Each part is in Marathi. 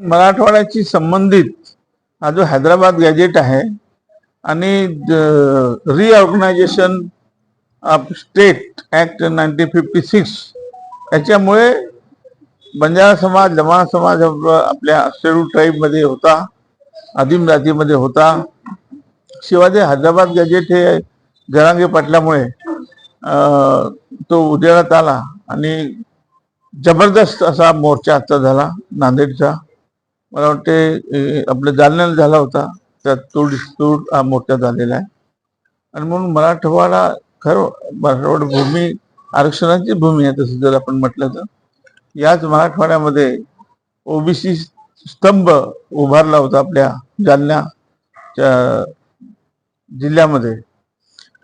मराठवाड्याशी संबंधित हा जो हैदराबाद गॅजेट आहे आणि reorganisation of state act nineteen fifty six याच्यामुळे बंजारा समाज लमाण समाज आपल्या शेड्यूल ट्राईबमध्ये होता आदिम जातीमध्ये होता. शिवाजी हैदराबाद गॅजेट हे जरांगे पाटल्यामुळे तो उजेडात आला आणि जबरदस्त असा मोर्चा आजचा झाला नांदेडचा. मला वाटते आपलं आपल्या जालन्याला झाला होता. त्यात तोड तोड हा मोठा झालेला आहे. आणि म्हणून मराठवाडा खरं मराठवाडा भूमी आरक्षणाची भूमी आहे तसं जर आपण म्हटलं तर. याच मराठवाड्यामध्ये ओबीसी स्तंभ उभारला होता आपल्या जालन्याच्या जिल्ह्यामध्ये.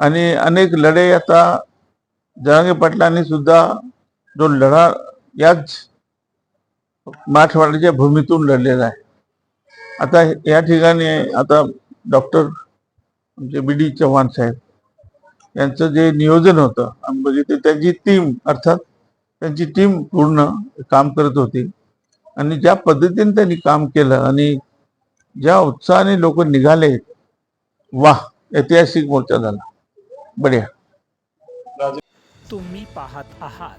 आणि अनेक लढे आता जरांगे पाटलांनी सुद्धा जो लढा याच मराठवाड्याच्या भूमीतून लढलेला आहे. आता या ठिकाणी आता डॉक्टर आमचे बी डी चव्हाण साहेब यांचं जे नियोजन होतं म्हणजे आम्ही बघितलं त्यांची टीम अर्थात त्यांची टीम पूर्ण काम करत होती. आणि ज्या पद्धतीने त्यांनी काम केलं आणि ज्या उत्साहाने लोक निघाले वा ऐतिहासिक मोर्चा झाला. बढिया. तुम्ही पाहत आहात